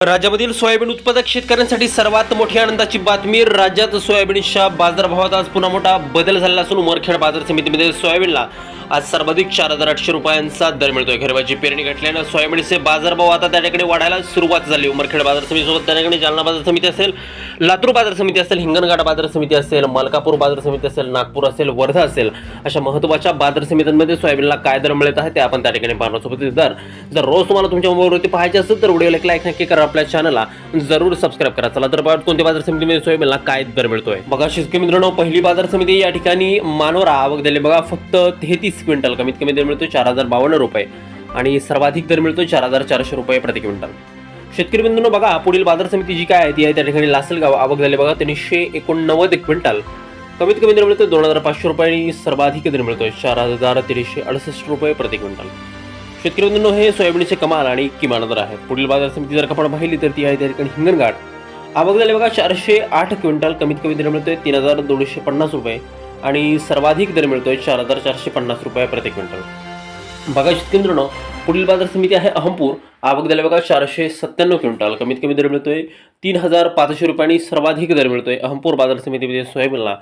राज्यामधील सोयाबीन उत्पादक शेतकऱ्यांसाठी सर्वात मोठी आनंदाची बातमी राज्यात सोयाबीनच्या बाजारभावात आज पुन्हा मोठा बदल झाला असून उमरखेड बाजार समितीमध्ये सोयाबीनला आज सर्वाधिक चार हजार आठशे रुपयांचा दर मिळतोय. खरबाची पेरणी घटल्यानं सोयाबीनचे बाजारभाव आता त्या ठिकाणी वाढायला सुरुवात झाली. उमरखेड बाजार समितीसोबत त्या ठिकाणी जालना बाजार समिती असेल लातूर बाजार समिती असेल हिंगणघाट बाजार समिती असेल मलकापूर बाजार समिती असेल नागपूर असेल वर्धा असेल अशा महत्त्वाच्या बाजार समित्यांमध्ये सोयाबीनला काय दर मिळत आहे ते आपण त्या ठिकाणी पाहणार सोबत दर जर रोज तुम्हाला तुमच्या मोबाईलवरती पाहायचे असेल तर व्हिडिओ लाईक नक्की करा. आपल्या चॅनलला जरूर सबस्क्राईब करा. चला तर बघा कोणत्या बाजार समितीमध्ये सोयाबीनला काय दर मिळतोय. बघा शेतकरी मित्रांनो पहिली बाजार समिती या ठिकाणी मानोरा आवक दिले बघा फक्त तेहतीस क्विंटल कमीत कमी दर मिळतो चार हजार बावन्न रुपये. आणि सर्वाधिक दर मिळतो चार हजार चारशे रुपये प्रति क्विंटल. शेतकरी बंधूंनो बघा पुढील बाजार समिती जी काय आहे ती आहे त्या ठिकाणी लासलगाव आवक झाले. बघा तीनशे एकोणनव्वद क्विंटल कमीत कमी दर मिळतो दोन हजार पाचशे रुपये आणि सर्वाधिक दर मिळतोय चार हजार तीनशे अडुसष्ट रुपये प्रति क्विंटल. शेतकरी बंधूंनो हे सोयाबीनचे कमाल आणि किमान दर आहे पुढील बाजार समिती जर आपण पाहिली तर ती आहे त्या ठिकाणी हिंगणघाट. आवक झाले बघा चारशे आठ क्विंटल कमीत कमी दर मिळतोय तीन हजार दोनशे पन्नास रुपये. आणि सर्वाधिक दर मिळतोय चार हजार चारशे पन्नास रुपये प्रति क्विंटल. बघा शेतकरी मित्रांनो पुढील बाजार समिती आहे अहमपूर. आवक झाले बघा चारशे सत्त्याण्णव क्विंटल कमीत कमी दर मिळतोय तीन हजार पाचशे रुपये आणि सर्वाधिक दर मिळतोय अहमपूर बाजार समितीमध्ये सोयाबीनला.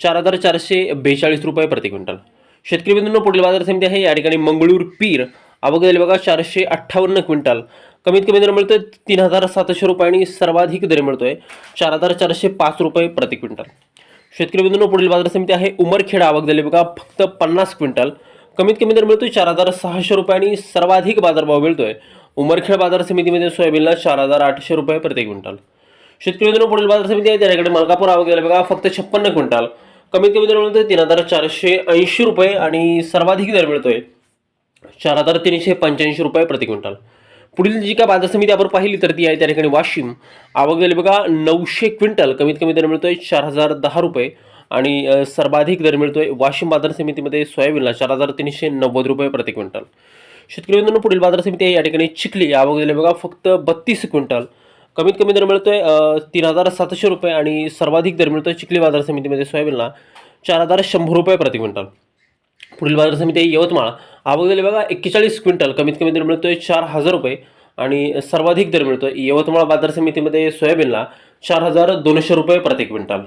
चार हजार चारशे बेचाळीस रुपये प्रति क्विंटल. शेतकरी बंधूंनो पुढील बाजार समिती आहे या ठिकाणी मंगळूर पीर. आवक बघा चारशे अठ्ठावन्न क्विंटल. कमीत कमी दर मिळतोय तीन हजार सातशे रुपये आणि सर्वाधिक दर मिळतोय चार हजार चारशे पाच रुपये प्रति क्विंटल. शेतकरी बिंदूंनो पुढील बाजार समिती आहे उमरखेड. आवक झाली बघा फक्त पन्नास क्विंटल. कमीत कमी दर मिळतोय चार हजार सहाशे रुपये आणि सर्वाधिक बाजारभाव मिळतोय. उमरखेड बाजार समितीमध्ये सोयाबीनला चार हजार आठशे रुपये प्रति क्विंटल. शेतकरी मित्रांनो पुढील बाजार समिती आहे त्याच्याकडे मलकापूर. आवक झाली बघा फक्त छप्पन्न क्विंटल. कमीत कमी दर मिळतोय तीन हजार चारशे ऐंशी रुपये आणि सर्वाधिक दर मिळतोय. चार हजार तीनशे पंच्याऐंशी रुपये प्रति क्विंटल. पुढील जी काय बाजार समिती आपण पाहिली तर ती आहे त्या ठिकाणी वाशिम. आवक झाली बघा नऊशे क्विंटल. कमीत कमी दर मिळतोय चार हजार दहा रुपये. आणि सर्वाधिक दर मिळतोय वाशिम बाजार समितीमध्ये सोयाबीनला चार हजार तीनशे नव्वद रुपये प्रति क्विंटल. शेतकरी बंधूंना पुढील बाजार समिती आहे या ठिकाणी चिखली. आवक झाली बघा फक्त बत्तीस क्विंटल. कमीत कमी दर मिळतोय तीन हजार सातशे रुपये. आणि सर्वाधिक दर मिळतोय चिखली बाजार समितीमध्ये सोयाबीनला चार हजार शंभर रुपये प्रति क्विंटल. पुढील बाजार समिती यवतमाळ. आवक झाली बघा एक्केचाळीस क्विंटल कमीत कमी दर मिळतोय चार हजार रुपये आणि सर्वाधिक दर मिळतोय यवतमाळ बाजार समितीमध्ये सोयाबीनला चार हजार दोनशे रुपये प्रति क्विंटल.